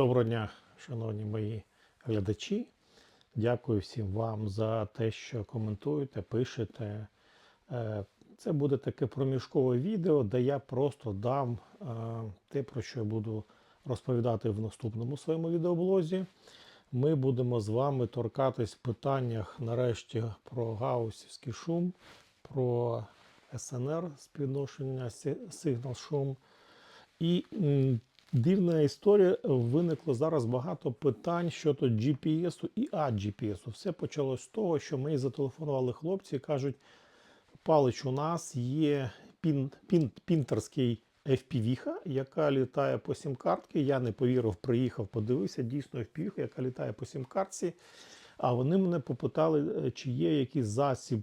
Доброго дня, шановні мої глядачі. Дякую всім вам за те, що коментуєте, пишете. Е, Це буде таке проміжкове відео, де я просто дам е, те, про що я буду розповідати в наступному своєму відеоблозі. Ми будемо з вами торкатись в питаннях нарешті про гаусівський шум, про СНР співношення сигнал шум. І дивна історія виникло зараз багато питань щодо GPS і AGPS. Все почалось з того, що мені зателефонували хлопці і кажуть: Палич, у нас є пін, пін, пінтерський FPV, яка літає по сім-картки. Я не повірив, приїхав, подивився, дійсно FPV, яка літає по сім-картці. А вони мене попитали, е, чи є якийсь засіб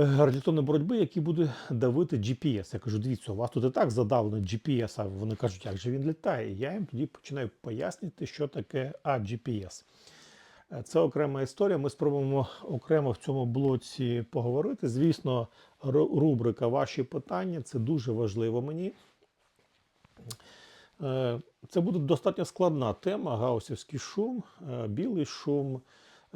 е, боротьби, який буде давити GPS. Я кажу, дивіться, у вас тут і так задавлено GPS, а вони кажуть, як же він літає. І я їм тоді починаю пояснювати, що таке AGPS. Е, Це окрема історія. Ми спробуємо окремо в цьому блоці поговорити. Звісно, рубрика Ваші питання це дуже важливо мені. Е, Це буде достатньо складна тема. Гаусівський шум, е, білий шум.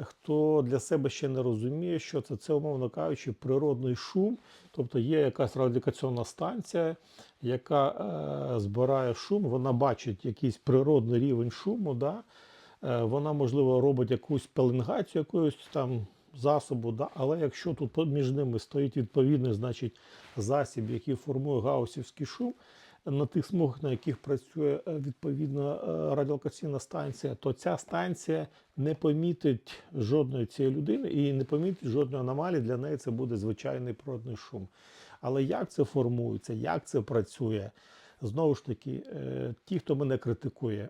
Хто для себе ще не розуміє, що це, це, умовно кажучи, природний шум. Тобто є якась радіокаційна станція, яка е, збирає шум, вона бачить якийсь природний рівень шуму. Да? Е, вона, можливо, робить якусь пеленгацію якогось там засобу, да? але якщо тут між ними стоїть відповідний значить, засіб, який формує гаусівський шум, на тих смугах, на яких працює е, відповідна е, радіолокаційна станція, то ця станція не помітить жодної цієї людини і не помітить жодної аномалії. Для неї це буде звичайний природний шум. Але як це формується, як це працює? Знову ж таки, е, ті, хто мене критикує,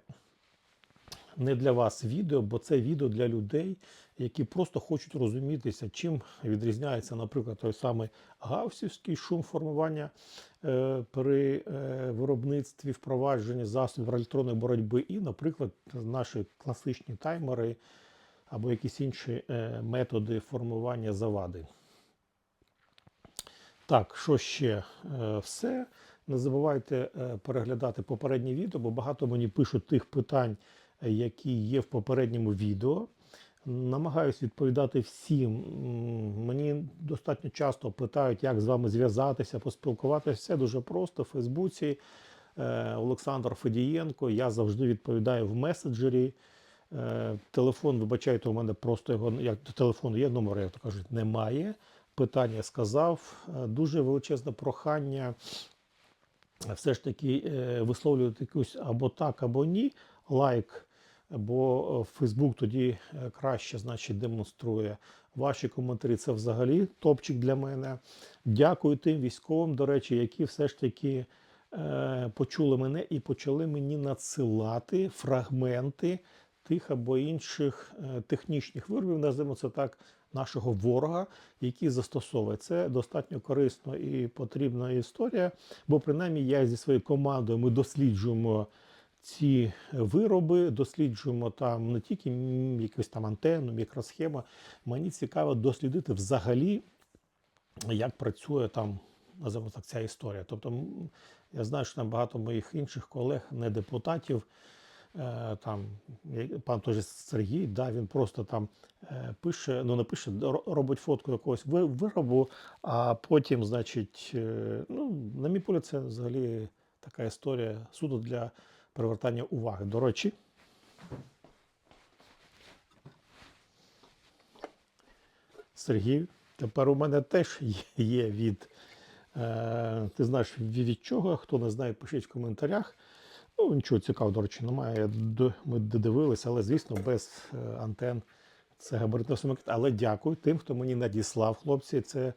не для вас відео, бо це відео для людей, які просто хочуть розумітися, чим відрізняється, наприклад, той самий гаусівський шум формування е, при е, виробництві впровадженні засобів електронної боротьби, і, наприклад, наші класичні таймери або якісь інші е, методи формування завади. Так, що ще? Все. Не забувайте переглядати попереднє відео, бо багато мені пишуть тих питань, які є в попередньому відео. Намагаюсь відповідати всім. Мені достатньо часто питають, як з вами зв'язатися, поспілкуватися. Все дуже просто. В Фейсбуці е, Олександр Федієнко. Я завжди відповідаю в меседжері. Е, Телефон, вибачайте, у мене просто його як до телефону є номер, як то кажуть, немає. Питання сказав. Е, Дуже величезне прохання все ж таки висловлювати якусь або так, або ні. Лайк, бо Фейсбук тоді е, краще значить, демонструє ваші коментарі. Це взагалі топчик для мене. Дякую тим військовим, до речі, які все ж таки е, почули мене і почали мені надсилати фрагменти тих або інших е, технічних виробів, називаємо це так, нашого ворога, які застосовує. Це достатньо корисно і потрібна історія, бо принаймні я зі своєю командою ми досліджуємо ці вироби, досліджуємо там не тільки якусь там антенну, мікросхему. Мені цікаво дослідити взагалі, як працює там, називаємо так, ця історія. Тобто, я знаю, що там багато моїх інших колег, не депутатів, е, там пан той Сергій, да, він просто там е, пише, ну не пише, робить фотку якогось виробу, а потім, значить, е, ну, на мій погляд, це взагалі така історія суду для привертання уваги. До речі, Сергій, тепер у мене теж є- від. Е, ти знаєш від, чого? Хто не знає, пишіть в коментарях. Ну, нічого цікавого, до речі, немає. Ми додивилися, але, звісно, без е, антен це габаритно самокат. Але дякую тим, хто мені надіслав, хлопці. Це,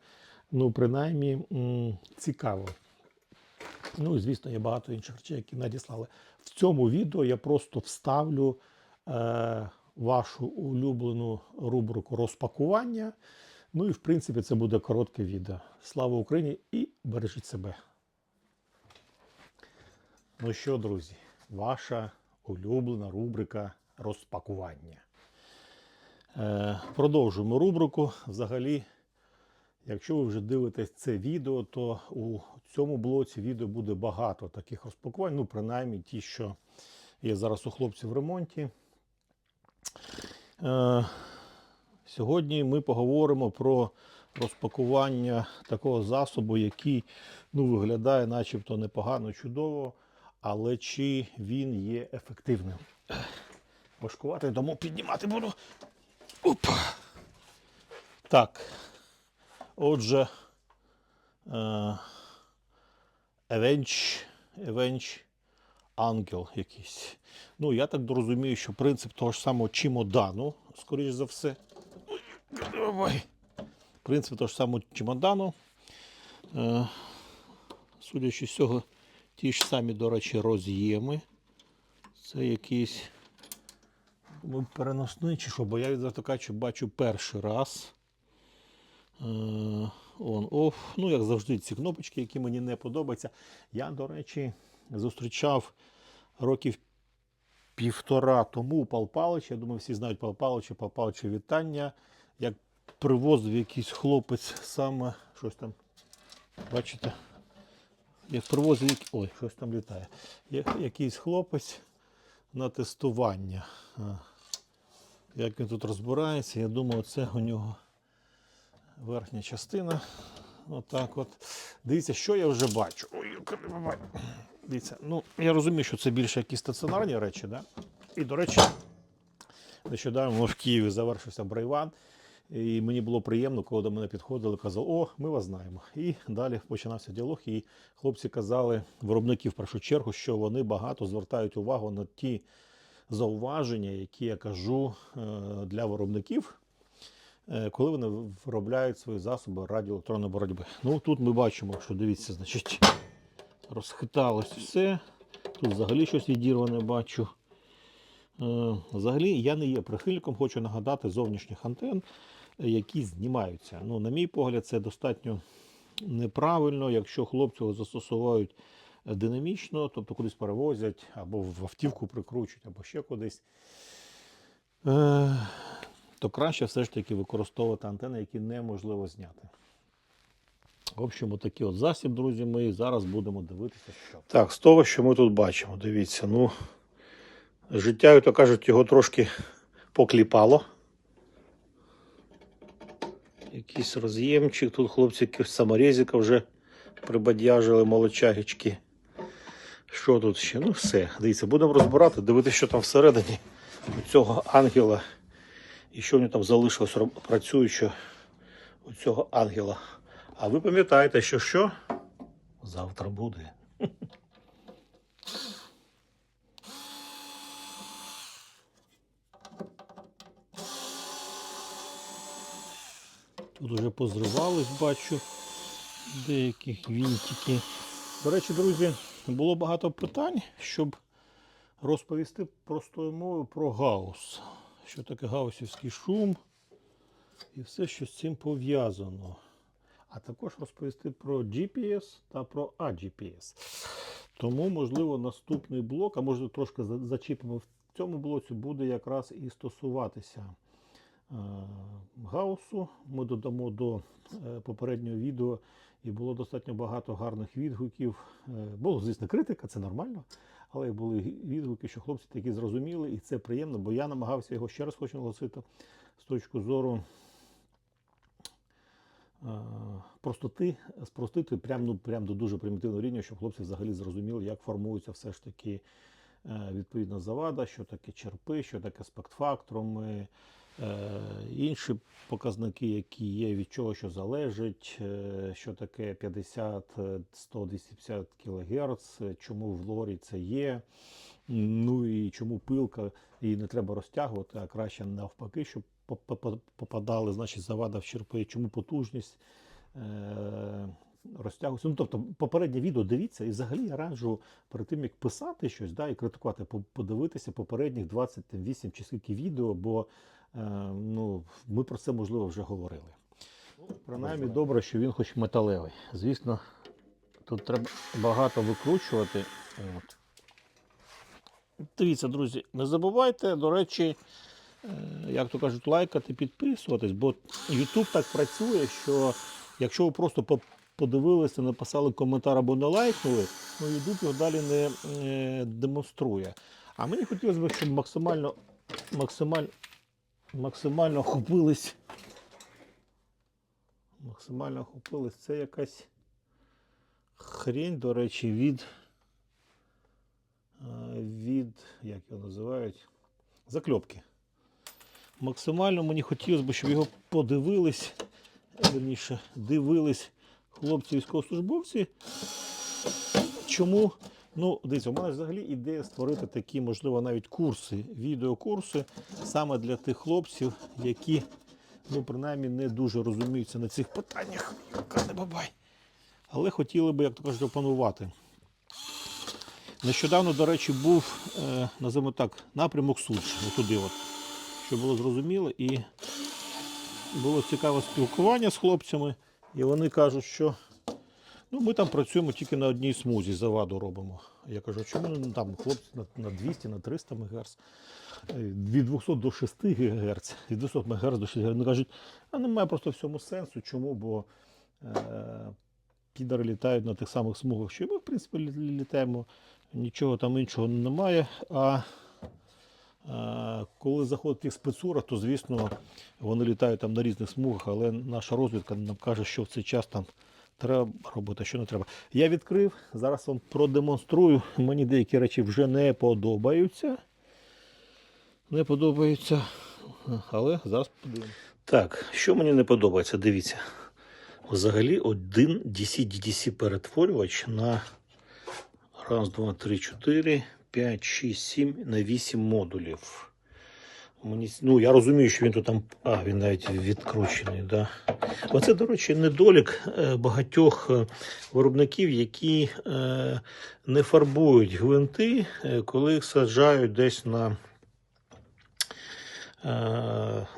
ну, принаймні, цікаво. Ну і звісно, є багато інших речей, які надіслали. В цьому відео я просто вставлю е, вашу улюблену рубрику розпакування. Ну і в принципі це буде коротке відео. Слава Україні і бережіть себе. Ну що, друзі, ваша улюблена рубрика розпакування. Е, продовжуємо рубрику. Взагалі, Якщо ви вже дивитесь це відео, то у цьому блоці відео буде багато таких розпакувань, ну, принаймні ті, що є зараз у хлопців в ремонті. Е, Сьогодні ми поговоримо про розпакування такого засобу, який ну, виглядає начебто непогано, чудово, але чи він є ефективним. Важкувати, тому піднімати буду. Опа. Так. Отже, е, Avenge, Avenge Ангел якийсь. Ну, я так розумію, що принцип того ж самого чемодану, скоріш за все. Ой. Принцип того ж самого чемодану. Е, судячи з цього, ті ж самі, до речі, роз'єми. Це якийсь переносний чи що, бо я від затокачу бачу перший раз. Е, on, off. Ну, як завжди, ці кнопочки, які мені не подобаються. Я, до речі, зустрічав років півтора тому Пал Палича. Я думаю, всі знають Пал Палича, Пал Палича вітання. Як привозив якийсь хлопець саме щось там. Бачите? Як привозив, як- ой, щось там літає. Як, якийсь хлопець на тестування. А, Як він тут розбирається, я думаю, це у нього верхня частина. Отак от. Дивіться, що я вже бачу. Ой. Дивіться, ну я розумію, що це більше якісь стаціонарні речі, да? І, до речі, нещодавно в Києві завершився Брайван. І мені було приємно, коли до мене підходили, казали, о, ми вас знаємо. І далі починався діалог. І хлопці казали, виробники в першу чергу, що вони багато звертають увагу на ті зауваження, які я кажу е, для виробників, коли вони виробляють свої засоби радіоелектронної боротьби. Ну тут ми бачимо, що дивіться, значить, розхиталось все. Тут взагалі щось відірване бачу. Е, Взагалі я не є прихильником, хочу нагадати зовнішніх антен, е, які знімаються. Ну, на мій погляд, це достатньо неправильно, якщо хлопці його застосовують е, динамічно, тобто кудись перевозять, або в автівку прикручують, або ще кудись. То краще все ж таки використовувати антени, які неможливо зняти. В общем, отакий от засіб, друзі мої. Зараз будемо дивитися, що. Так, з того, що ми тут бачимо, дивіться, ну. Життя, як то кажуть, його трошки покліпало. Якийсь роз'ємчик. Тут хлопці саморезика вже прибадяжили молочагічки. Що тут ще? Ну все. Дивіться, будемо розбирати, дивитися, що там всередині у цього ангела. І що в нього там залишилось працюючи у цього ангела. А ви пам'ятаєте, що що? Завтра буде. Тут вже позривались, бачу деякі вінтики. До речі, друзі, було багато питань, щоб розповісти простою мовою про гаус. Що таке гаусівський шум і все, що з цим пов'язано. А також розповісти про GPS та про AGPS. Тому, можливо, наступний блок, а може трошки за- зачіпимо в цьому блоці, буде якраз і стосуватися е, гаусу. Ми додамо до е, попереднього відео, і було достатньо багато гарних відгуків. Е, Було, звісно, критика, це нормально. Але були відгуки, що хлопці такі зрозуміли, і це приємно, бо я намагався його ще раз хочу наголосити з точки зору е, простоти, спростити прямо ну, прям до дуже примітивного рівня, щоб хлопці взагалі зрозуміли, як формується все ж таки е, відповідна завада, що таке черпи, що таке спектфактруми, е, інші показники, які є, від чого що залежить, е, що таке 50, е, 100, 250 кГц, е, чому в лорі це є. Ну і чому пилка її не треба розтягувати, а краще навпаки, щоб по- по- по- попадали, значить, завада в черпи, чому потужність е- розтягується. Ну, тобто, попереднє відео дивіться, і взагалі я раджу перед тим, як писати щось да, і критикувати, подивитися попередніх 28 чи скільки відео, бо е, ну, ми про це можливо вже говорили. Ну, Принаймні добре, що він хоч металевий. Звісно, тут треба багато викручувати. От. Дивіться, друзі, не забувайте, до речі, е, як то кажуть, лайкати, підписуватись, бо YouTube так працює, що якщо ви просто подивилися, написали коментар або не лайкнули, ну YouTube його далі не е, демонструє. А мені хотілося б, щоб максимально, максимально, максимально охопились. Максимально охопились. Це якась хрень, до речі, від. е, Від, як його називають? Закльопки. Максимально мені хотілося б, щоб його подивились, верніше, дивились хлопці військовослужбовці. Чому? Ну, дивіться, у мене взагалі ідея створити такі, можливо, навіть курси, відеокурси саме для тих хлопців, які, ну, принаймні, не дуже розуміються на цих питаннях. Не бабай. Але хотіли би, як то кажуть, опанувати. Нещодавно, до речі, був, е, називаємо так, напрямок Суч, туди от, щоб було зрозуміло. І було цікаве спілкування з хлопцями, і вони кажуть, що ну, ми там працюємо тільки на одній смузі, заваду робимо. Я кажу, чому ну, там хлопці на, на 200, на 300 МГц? Е, Від 200 до 6 ГГц, від 200 МГц до 6 ГГц. Вони кажуть, а немає просто в сенсу. Чому? Бо е, підари літають на тих самих смугах, що і ми, в принципі, літаємо. Нічого там іншого немає. А Е, Коли заходить їх спецура, то звісно вони літають там на різних смугах, але наша розвідка нам каже, що в цей час там треба робити, що не треба. Я відкрив, зараз вам продемонструю. Мені деякі речі вже не подобаються. Не подобаються, але зараз подивимося. Так, що мені не подобається, дивіться. Взагалі один DC-DDC перетворювач на Раз, два, три, чотири, п'ять, шість, сім на вісім модулів. Ну, я розумію, що він тут там. А, він навіть відкручений. Да. Оце, до речі, недолік е, багатьох е, виробників, які е, не фарбують гвинти, коли їх саджають десь на.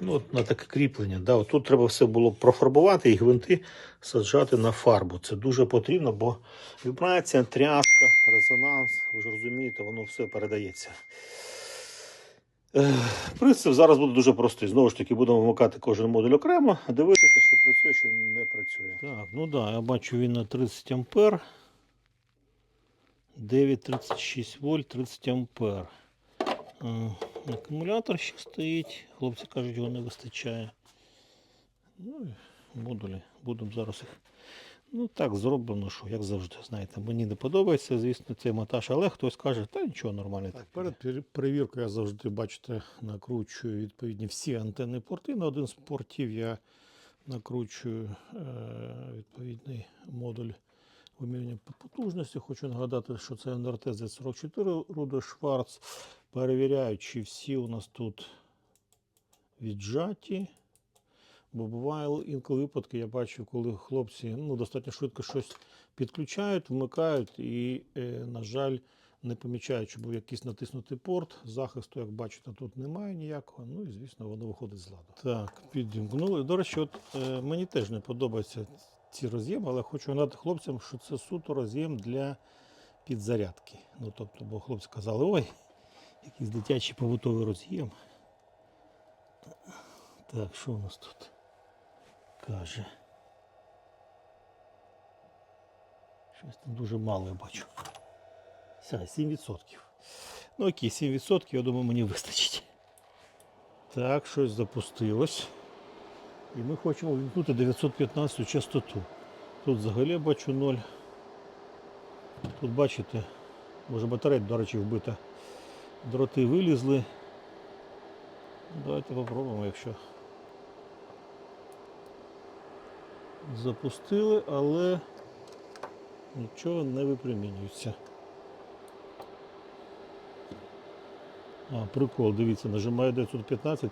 Ну, на таке кріплення. Да, тут треба все було профарбувати і гвинти саджати на фарбу. Це дуже потрібно, бо вібрація, тряска, резонанс, ви ж розумієте, воно все передається. Принцип зараз буде дуже простий. Знову ж таки, будемо вмикати кожен модуль окремо, дивитися, що працює, що не працює. Так, ну так, да, я бачу він на 30 ампер. 9,36 вольт, 30 ампер. Е, Акумулятор ще стоїть. Хлопці кажуть, його не вистачає. Ну і модулі. Будемо зараз їх. Ну так зроблено, що як завжди, знаєте, мені не подобається, звісно, цей монтаж, але хтось каже, та нічого нормально. Так, перед перевіркою я завжди, бачите, накручую відповідні всі антенні порти. На один з портів я накручую е, відповідний модуль вимірювання потужності. Хочу нагадати, що це НРТ Z44 Руде Шварц. Перевіряю, чи всі у нас тут віджаті. Бо буває інколи випадки, я бачу, коли хлопці ну, достатньо швидко щось підключають, вмикають і, е, на жаль, не помічають, що був якийсь натиснутий порт. Захисту, як бачите, тут немає ніякого. Ну і звісно, воно виходить з ладу. Так, підімкнули. До речі, от е, мені теж не подобаються ці роз'єми, але хочу нагадати хлопцям, що це суто роз'єм для підзарядки. Ну тобто, бо хлопці казали, ой, якийсь дитячий побутовий роз'єм. Так, що у нас тут? Каже. Щось там дуже мало я бачу. Все, 7%. Ну окей, 7%, я думаю, мені вистачить. Так, щось запустилось. І ми хочемо вімкнути 915 частоту. Тут взагалі бачу 0. Тут бачите, може батарея, до речі, вбита. Дроти вилізли. Давайте попробуємо, якщо. Запустили, але нічого не випромінюється. А, прикол, дивіться, нажимаю 915,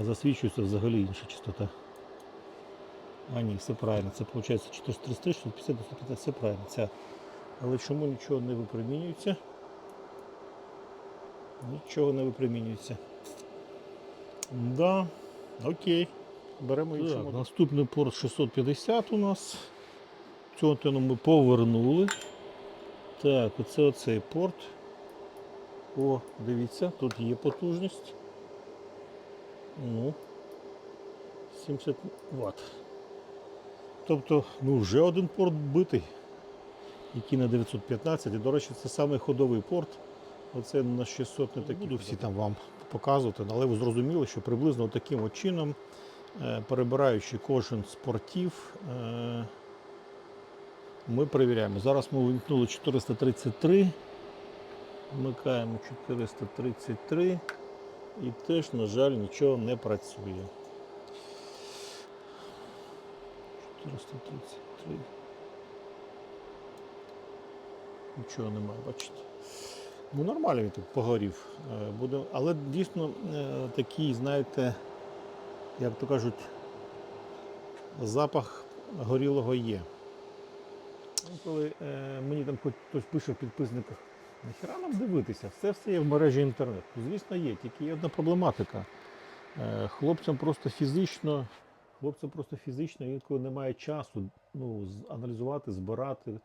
а засвічується взагалі інша частота. А ні, все правильно. Це виходить 433, 450, 915, все правильно. Ця. Але чому нічого не випромінюється? Нічого не випромінюється. Да, окей. Беремо інший модуль. Наступний порт 650 у нас. Антенну ми повернули. Так, оце оцей порт. О, дивіться, тут є потужність. Ну, 70 Вт. Тобто, ну, вже один порт битий, який на 915. І, до речі, це самий ходовий порт Оце на 600 не такі. Буду всі там вам показувати, але ви зрозуміли, що приблизно таким от чином, перебираючи кожен з портів, е, ми перевіряємо. Зараз ми вимкнули 433. Вмикаємо 433 і теж, на жаль, нічого не працює. 433. Нічого немає, бачите. Ну, нормально він тут погорів. Е, але дійсно е, такий, знаєте, як то кажуть, запах горілого є. Ну, Коли е, мені там хоч хтось пише в підписниках, нахіра нам дивитися, все все є в мережі інтернету. Звісно, є, тільки є одна проблематика. Е, хлопцям просто фізично, хлопцям просто фізично інколи немає часу ну, аналізувати, збирати,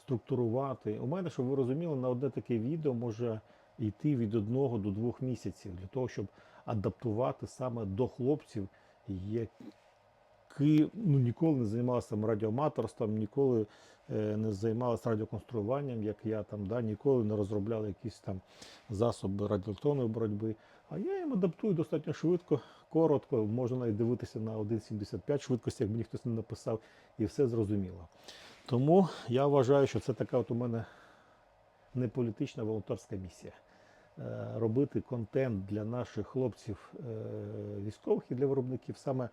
структурувати. У мене, щоб ви розуміли, на одне таке відео може йти від одного до двох місяців для того, щоб адаптувати саме до хлопців, які ну, ніколи не займалися радіоаматорством, ніколи е, не займалися радіоконструюванням, як я там, да, ніколи не розробляли якісь там засоби радіоелектронної боротьби. А я їм адаптую достатньо швидко, коротко, можна навіть дивитися на 1,75 швидкості, як мені хтось не написав, і все зрозуміло. Тому я вважаю, що це така от у мене не політична волонтерська місія. Е, Робити контент для наших хлопців е, військових і для виробників саме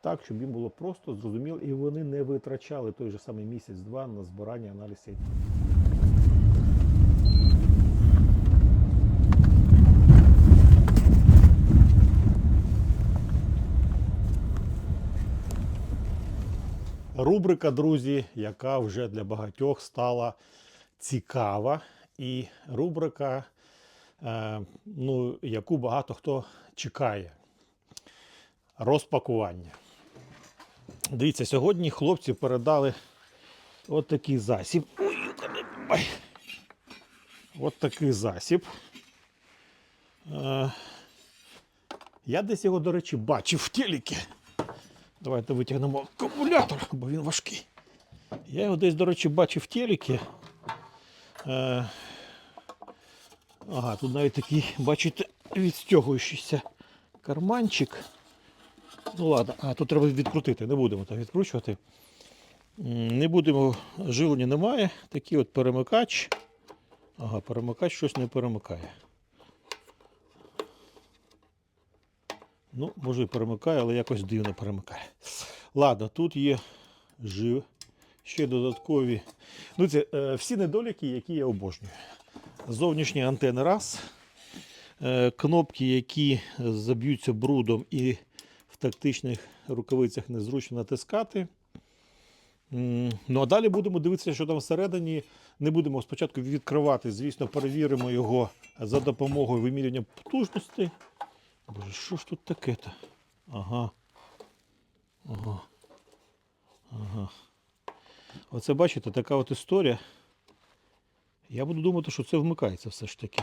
так, щоб їм було просто зрозуміло, і вони не витрачали той же самий місяць-два на збирання аналізів. Рубрика, друзі, яка вже для багатьох стала цікава, і рубрика, е, ну, яку багато хто чекає. Розпакування. Дивіться, сьогодні хлопці передали от такий засіб. От такий засіб. Е, я десь його, до речі, бачив в телекі. Давайте витягнемо акумулятор, бо він важкий. Я його десь, до речі, бачив в телекі. Ага, тут навіть такий, бачите, відстягуючийся карманчик. Ну ладно, а тут треба відкрутити, не будемо так відкручувати. Не будемо, живлення немає. Такий от перемикач. Ага, перемикач щось не перемикає. Ну, може і перемикає, але якось дивно перемикає. Ладно, тут є жив. Ще додаткові. Ну, це е, всі недоліки, які я обожнюю. Зовнішні антени раз. Е, кнопки, які заб'ються брудом і в тактичних рукавицях незручно натискати. Ну а далі будемо дивитися, що там всередині. Не будемо спочатку відкривати, звісно, перевіримо його за допомогою вимірювання потужності. Боже, що ж тут таке-то? Ага. Ага. Ага. Оце бачите, така от історія. Я буду думати, що це вмикається все ж таки.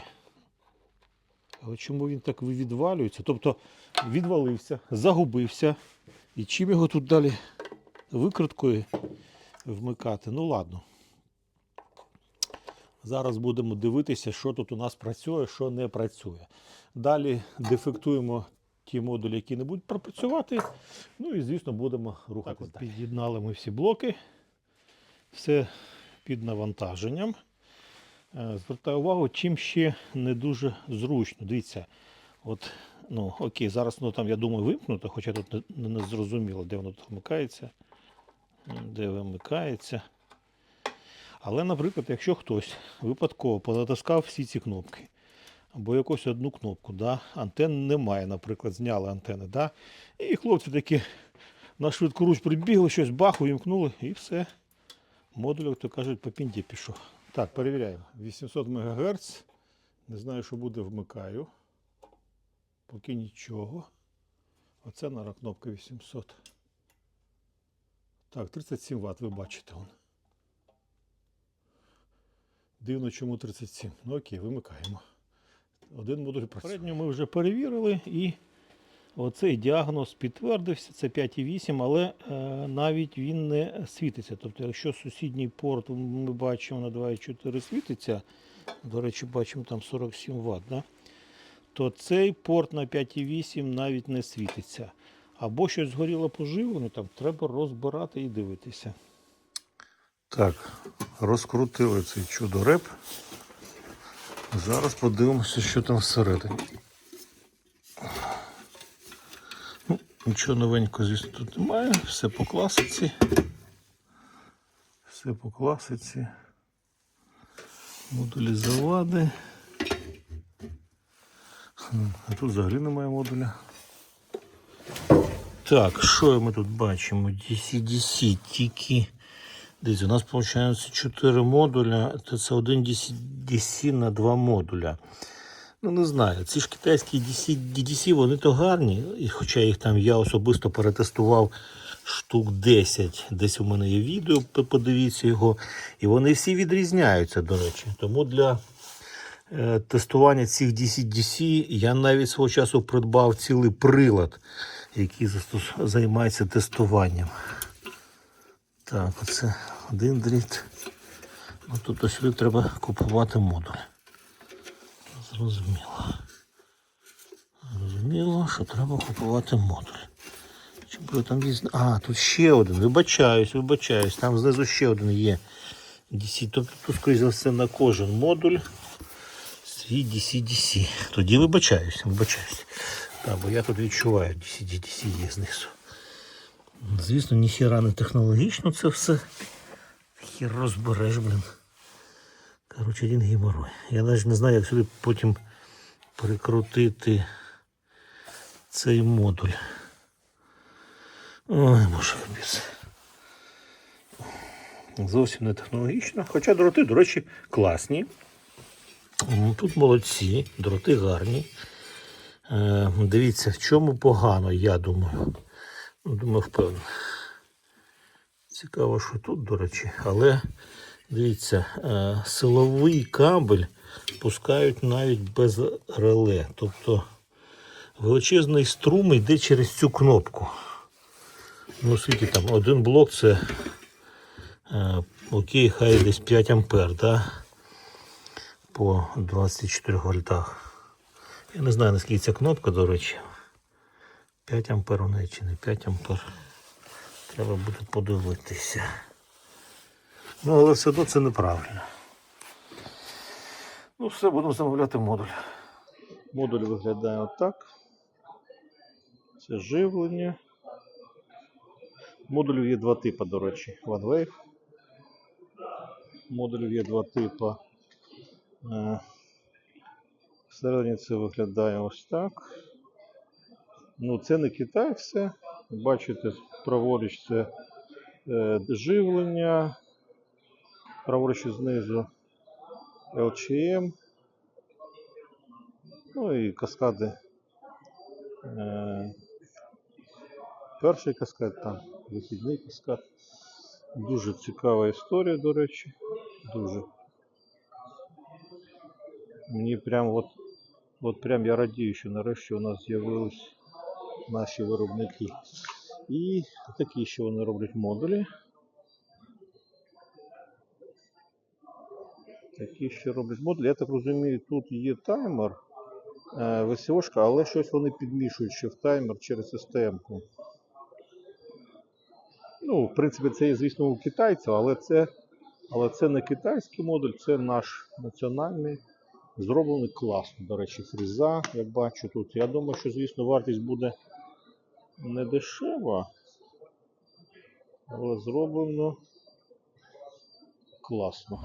Але чому він так відвалюється? Тобто відвалився, загубився. І чим його тут далі викруткою вмикати? Ну ладно. Зараз будемо дивитися, що тут у нас працює, що не працює. Далі дефектуємо ті модулі, які не будуть пропрацювати. Ну і, звісно, будемо рухатися. Під'єднали ми всі блоки. Все під навантаженням. Е, Звертаю увагу, чим ще не дуже зручно. Дивіться, от, ну, окей, зараз ну, там, я думаю, вимкнуто, хоча тут не, не зрозуміло, де воно тут вмикається. Де вимикається. Але, наприклад, якщо хтось випадково понатискав всі ці кнопки, або якусь одну кнопку, да, антен немає, наприклад, зняли антени, да, і хлопці такі на швидку руч прибігли, щось бах, увімкнули, і все. Модуль, як то кажуть, по пінді пішов. Так, перевіряємо. 800 МГц. Не знаю, що буде, вмикаю. Поки нічого. Оце, наверное, кнопка 800. Так, 37 Вт, ви бачите. Вон. Дивно, чому 37. Ну окей, вимикаємо. Один модуль працює. Попередньо ми вже перевірили і оцей діагноз підтвердився, це 5,8, але е, навіть він не світиться. Тобто, якщо сусідній порт ми бачимо на 2,4 світиться, До речі, бачимо там 47 Вт, да? то цей порт на 5,8 навіть не світиться. Або щось згоріло поживлено, там треба розбирати і дивитися. Так, розкрутили цей чудо-реп. Зараз подивимося, що там всередині. Нічого новенького, звісно, тут немає. Все по класиці. Все по класиці. Модулі завади. А тут взагалі немає модуля. Так, що ми тут бачимо? DC-DC, тільки. Дивіться, у нас виходить 4 модуля, це один DC, DC на 2 модуля. Ну, не знаю, ці ж китайські DC, DDC, вони то гарні, хоча їх там я особисто перетестував штук 10. Десь у мене є відео, подивіться його. І вони всі відрізняються, до речі. Тому для е, тестування цих DC-DC я навіть свого часу придбав цілий прилад, який застос- займається тестуванням. Так, оце один дріт. Ну, тут сюди треба купувати модуль. Зрозуміло. Зрозуміло, що треба купувати модуль. Чи буде там різне? А, тут ще один. Вибачаюсь, вибачаюсь. Там знизу ще один є. DC. Тобто тут, скоріш за все, на кожен модуль свій DC-DC. Тоді вибачаюсь, вибачаюсь. Так, бо я тут відчуваю DC-DC є знизу. Звісно, ніхіра не технологічно це все. Хір розбереш, блін. Коротше, один геморрой. Я навіть не знаю, як сюди потім прикрутити цей модуль. Ой, боже капець. Зовсім не технологічно. Хоча дроти, до речі, класні. Тут молодці, дроти гарні. Е, дивіться, в чому погано, я думаю. Ну, Думаю, впевнений. Цікаво, що тут, до речі, але дивіться, е, силовий кабель пускають навіть без реле. Тобто величезний струм йде через цю кнопку. Ну, скільки там, один блок це е, окей, хай десь 5 ампер, да? по 24 вольтах. Я не знаю, наскільки ця кнопка, до речі. 5 ампер у неї чи не 5 ампер. Треба буде подивитися. Ну, але все одно це неправильно. Ну, все, будемо замовляти модуль. Модуль виглядає отак. Це живлення. Модулів є два типи, до речі. OneWave. Модулів є два типи. Е, Всередині це виглядає ось так. Ну, це не Китай все. Бачите, праворуч це е, живлення, праворуч знизу LCM. Ну і каскади. Е, перший каскад, там вихідний каскад. Дуже цікава історія, до речі. Дуже. Мені прям от, от прям я радію, що нарешті у нас з'явились наші виробники. І такі ще вони роблять модулі. Такі ще роблять модулі. Я так розумію, тут є таймер е, ВСОшка, але щось вони підмішують ще в таймер через системку. Ну, в принципі, це є, звісно, у китайців, але це, але це не китайський модуль, це наш національний. Зроблений класно, до речі, фріза, я бачу тут. Я думаю, що, звісно, вартість буде не дешева, але зроблено класно.